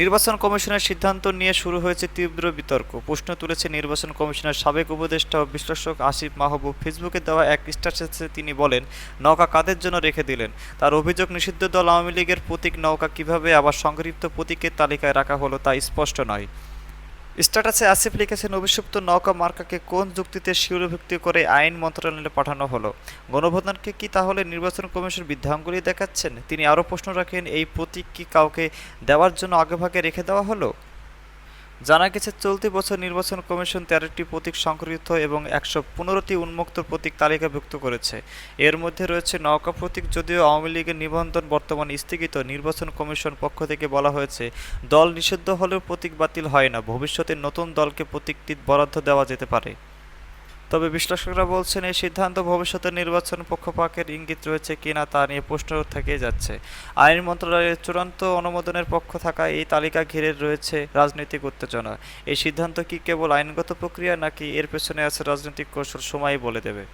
নির্বাচন কমিশনের সিদ্ধান্ত নিয়ে শুরু হয়েছে তীব্র বিতর্ক। প্রশ্ন তুলেছে নির্বাচন কমিশনের সাবেক উপদেষ্টা ও বিশ্লেষক আসিফ মাহবুব। ফেসবুকে দেওয়া এক স্ট্যাটাসে তিনি বলেন, নৌকা কাদের জন্য রেখে দিলেন? তার অভিযোগ, নিষিদ্ধ দল আওয়ামী লীগের প্রতীক নৌকা কীভাবে আবার সংক্ষিপ্ত প্রতীকের তালিকায় রাখা হলো তা স্পষ্ট নয়। স্ট্যাটাসে আসিফ লিখেছেন, অভিষিক্ত নৌকা মার্কাকে কোন যুক্তিতে শিরোভুক্ত করে আইন মন্ত্রণালয়ে পাঠানো হলো? গণভোটকে কি তাহলে নির্বাচন কমিশন বৃদ্ধাঙ্গুলি দেখাচ্ছেন? তিনি আরও প্রশ্ন রাখেন, এই প্রতীক কি কাউকে দেওয়ার জন্য আগেভাগে রেখে দেওয়া হলো? জানা গেছে, চলতি বছর নির্বাচন কমিশন তেরোটি প্রতীক সংগৃহীত এবং একশো পনেরোটি উন্মুক্ত প্রতীক তালিকাভুক্ত করেছে। এর মধ্যে রয়েছে নৌকা প্রতীক, যদিও আওয়ামী লীগের নিবন্ধন বর্তমান স্থগিত। নির্বাচন কমিশন পক্ষ থেকে বলা হয়েছে, দল নিষিদ্ধ হলেও প্রতীক বাতিল হয় না। ভবিষ্যতে নতুন দলকে প্রতীকটি বরাদ্দ দেওয়া যেতে পারে। তবে বিশ্লেষকরা বলছেন, এই সিদ্ধান্ত ভবিষ্যতে নির্বাচন পক্ষপাকের ইঙ্গিত রয়েছে কিনা তা নিয়ে প্রশ্ন থেকেই যাচ্ছে। আইন মন্ত্রণালয়ের চূড়ান্ত অনুমোদনের পক্ষ থাকা এই তালিকা ঘিরে রয়েছে রাজনৈতিক উত্তেজনা। এই সিদ্ধান্ত কি কেবল আইনগত প্রক্রিয়া নাকি এর পেছনে আছে রাজনৈতিক কৌশল, সময়ই বলে দেবে।